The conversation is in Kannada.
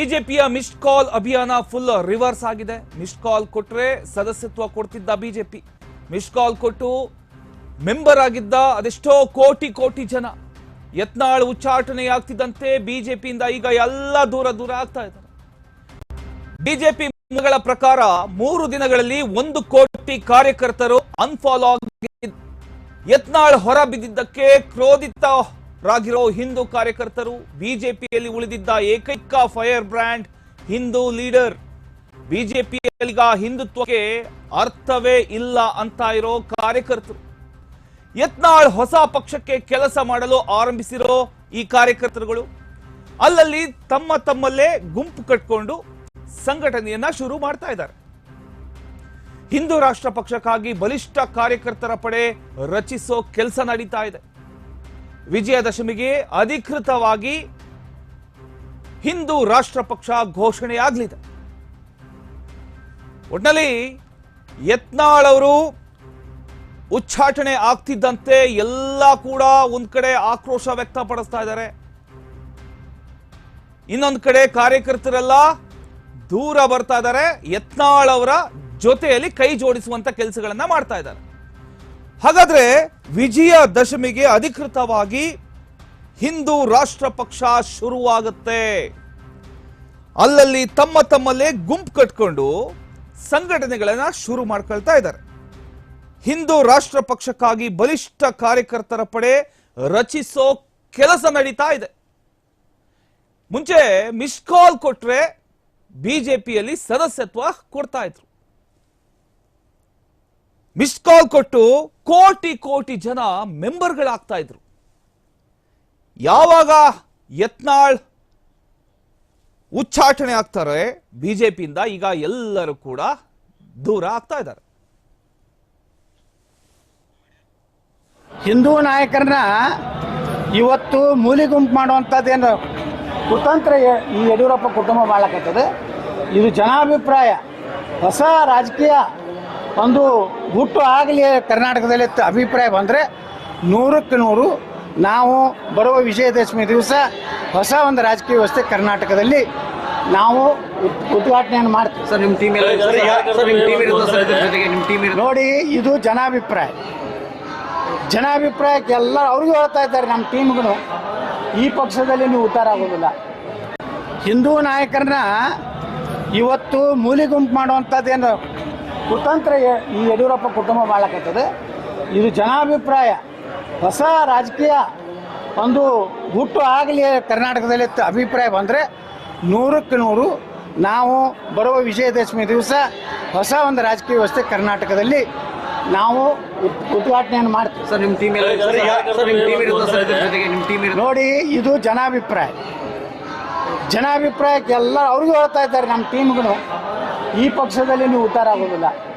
ಬಿಜೆಪಿಯ ಮಿಸ್ಡ್ ಕಾಲ್ ಅಭಿಯಾನ ಫುಲ್ ರಿವರ್ಸ್ ಆಗಿದೆ. ಮಿಸ್ಡ್ ಕಾಲ್ ಕೊಟ್ರೆ ಸದಸ್ಯತ್ವ ಕೊಡ್ತಿದ್ದ ಬಿಜೆಪಿ. ಮಿಸ್ಡ್ ಕಾಲ್ ಕೊಟ್ಟು ಮೆಂಬರ್ ಆಗಿದ್ದ ಅದೆಷ್ಟೋ ಕೋಟಿ ಕೋಟಿ ಜನ. ಯತ್ನಾಳ್ ಉಚ್ಚಾಟನೆಯಾಗ್ತಿದ್ದಂತೆ ಬಿಜೆಪಿಯಿಂದ ಈಗ ಎಲ್ಲ ದೂರ ದೂರ ಆಗ್ತಾ ಇದ್ದಾರೆ. ಬಿಜೆಪಿ ಮೂಲಗಳ ಪ್ರಕಾರ ಮೂರು ದಿನಗಳಲ್ಲಿ ಒಂದು ಕೋಟಿ ಕಾರ್ಯಕರ್ತರು ಅನ್ಫಾಲೋ ಯತ್ನಾಳ್ ಹೊರ ಬಿದ್ದಿದ್ದಕ್ಕೆ ಕ್ರೋಧಿತರಾಗಿರೋ ಹಿಂದೂ ಕಾರ್ಯಕರ್ತರು ಬಿಜೆಪಿಯಲ್ಲಿ ಉಳಿದಿದ್ದ ಏಕೈಕ ಫೈರ್ ಬ್ರ್ಯಾಂಡ್ ಹಿಂದೂ ಲೀಡರ್. ಬಿಜೆಪಿಯಲ್ಲಿಗ ಹಿಂದುತ್ವಕ್ಕೆ ಅರ್ಥವೇ ಇಲ್ಲ ಅಂತ ಇರೋ ಕಾರ್ಯಕರ್ತರು. ಯತ್ನಾಳ್ ಹೊಸ ಪಕ್ಷಕ್ಕೆ ಕೆಲಸ ಮಾಡಲು ಆರಂಭಿಸಿರೋ ಈ ಕಾರ್ಯಕರ್ತರುಗಳು. ಅಲ್ಲಲ್ಲಿ ತಮ್ಮ ತಮ್ಮಲ್ಲೇ ಗುಂಪು ಕಟ್ಕೊಂಡು ಸಂಘಟನೆಯನ್ನ ಶುರು ಮಾಡ್ತಾ ಇದ್ದಾರೆ. ಹಿಂದೂ ರಾಷ್ಟ್ರ ಪಕ್ಷಕ್ಕಾಗಿ ಬಲಿಷ್ಠ ಕಾರ್ಯಕರ್ತರ ಪಡೆ ರಚಿಸೋ ಕೆಲಸ ನಡೀತಾ ಇದೆ. ವಿಜಯದಶಮಿಗೆ ಅಧಿಕೃತವಾಗಿ ಹಿಂದೂ ರಾಷ್ಟ್ರ ಪಕ್ಷ ಘೋಷಣೆಯಾಗಲಿದೆ. ಒಟ್ನಲ್ಲಿ ಯತ್ನಾಳ್ ಅವರು ಉಚ್ಚಾಟನೆ ಆಗ್ತಿದ್ದಂತೆ ಎಲ್ಲ ಕೂಡ ಒಂದ್ ಕಡೆ ಆಕ್ರೋಶ ವ್ಯಕ್ತಪಡಿಸ್ತಾ ಇದ್ದಾರೆ. ಇನ್ನೊಂದು ಕಡೆ ಕಾರ್ಯಕರ್ತರೆಲ್ಲ ದೂರ ಬರ್ತಾ ಇದ್ದಾರೆ. ಯತ್ನಾಳ್ ಅವರ ಜೊತೆಯಲ್ಲಿ ಕೈ ಜೋಡಿಸುವಂತ ಕೆಲಸಗಳನ್ನ ಮಾಡ್ತಾ ಇದ್ದಾರೆ. ಹಾಗಾದ್ರೆ ವಿಜಯ ದಶಮಿಗೆ ಅಧಿಕೃತವಾಗಿ ಹಿಂದೂ ರಾಷ್ಟ್ರ ಪಕ್ಷ ಶುರುವಾಗುತ್ತೆ. ಅಲ್ಲಲ್ಲಿ ತಮ್ಮ ತಮ್ಮಲ್ಲೇ ಗುಂಪು ಕಟ್ಕೊಂಡು ಸಂಘಟನೆಗಳನ್ನ ಶುರು ಮಾಡ್ಕೊಳ್ತಾ ಇದ್ದಾರೆ. ಹಿಂದೂ ರಾಷ್ಟ್ರ ಪಕ್ಷಕ್ಕಾಗಿ ಬಲಿಷ್ಠ ಕಾರ್ಯಕರ್ತರ ಪಡೆ ರಚಿಸೋ ಕೆಲಸ ನಡೀತಾ ಇದೆ. ಮುಂಚೆ ಮಿಸ್ ಕಾಲ್ ಕೊಟ್ರೆ ಬಿಜೆಪಿಯಲ್ಲಿ ಸದಸ್ಯತ್ವ ಕೊಡ್ತಾ ಇದ್ರು. ಮಿಸ್ ಕಾಲ್ ಕೊಟ್ಟು ಕೋಟಿ ಕೋಟಿ ಜನ ಮೆಂಬರ್ಗಳಾಗ್ತಾ ಇದ್ರು. ಯಾವಾಗ ಯತ್ನಾಳ್ ಉಚ್ಚಾಟನೆ ಆಗ್ತಾರೆ, ಬಿಜೆಪಿಯಿಂದ ಈಗ ಎಲ್ಲರೂ ಕೂಡ ದೂರ ಆಗ್ತಾ ಇದ್ದಾರೆ. ಹಿಂದೂ ನಾಯಕರನ್ನ ಇವತ್ತು ಮೂಲಿ ಗುಂಪು ಮಾಡುವಂಥದ್ದೇನು ಕುತಂತ್ರ ಈ ಯಡಿಯೂರಪ್ಪ ಕುಟುಂಬ ಮಾಡಕತ್ತದ ಇದು ಜನಾಭಿಪ್ರಾಯ. ಹೊಸ ರಾಜಕೀಯ ಒಂದು ಹುಟ್ಟು ಆಗಲಿ ಕರ್ನಾಟಕದಲ್ಲಿ ಅಭಿಪ್ರಾಯ ಬಂದರೆ ನೂರಕ್ಕೆ ನೂರು. ನಾವು ಬರುವ ವಿಜಯದಶಮಿ ದಿವಸ ಹೊಸ ಒಂದು ರಾಜಕೀಯ ವ್ಯವಸ್ಥೆ ಕರ್ನಾಟಕದಲ್ಲಿ ನಾವು ಉದ್- ಉದ್ಘಾಟನೆಯನ್ನು ಮಾಡ್ತೀವಿ. ಸರ್ ನಿಮ್ಮ ಟೀಮ್ ಎಲ್ಲ ನೋಡಿ ಇದು ಜನಾಭಿಪ್ರಾಯ. ಜನಾಭಿಪ್ರಾಯಕ್ಕೆ ಎಲ್ಲ ಅವ್ರಿಗೂ ಹೇಳ್ತಾ ಇದ್ದಾರೆ ನಮ್ಮ ಟೀಮ್ಗಳು ಈ ಪಕ್ಷದಲ್ಲಿ ನೀವು ಉದ್ಧಾರ ಆಗೋದಿಲ್ಲ. ಹಿಂದೂ ನಾಯಕರನ್ನ ಇವತ್ತು ಮೂಲೆ ಗುಂಪು ಮಾಡುವಂಥದ್ದೇನು ಕುತಂತ್ರ ಯ- ಈ ಯಡಿಯೂರಪ್ಪ ಕುಟುಂಬ ಮಾಡಕತ್ತದ ಇದು ಜನಾಭಿಪ್ರಾಯ. ಹೊಸ ರಾಜಕೀಯ ಒಂದು ಹುಟ್ಟು ಆಗಲಿ ಕರ್ನಾಟಕದಲ್ಲಿ ಅಭಿಪ್ರಾಯ ಬಂದರೆ ನೂರಕ್ಕೆ ನೂರು ನಾವು ಬರುವ ವಿಜಯದಶಮಿ ದಿವಸ ಹೊಸ ಒಂದು ರಾಜಕೀಯ ವ್ಯವಸ್ಥೆ ಕರ್ನಾಟಕದಲ್ಲಿ ನಾವು ಉದ್- ಉದ್ಘಾಟನೆಯನ್ನು ಮಾಡ್ತೀವಿ. ಸರ್ ನಿಮ್ಮ ಟೀಮ್ ನೋಡಿ ಇದು ಜನಾಭಿಪ್ರಾಯ. ಜನಾಭಿಪ್ರಾಯಕ್ಕೆ ಎಲ್ಲ ಅವ್ರಿಗೂ ಹೇಳ್ತಾ ಇದ್ದಾರೆ ನಮ್ಮ ಟೀಮ್ಗಳು ಈ ಪಕ್ಷದಲ್ಲಿ ನೀವು ಉದ್ಧಾರ ಆಗೋದಿಲ್ಲ.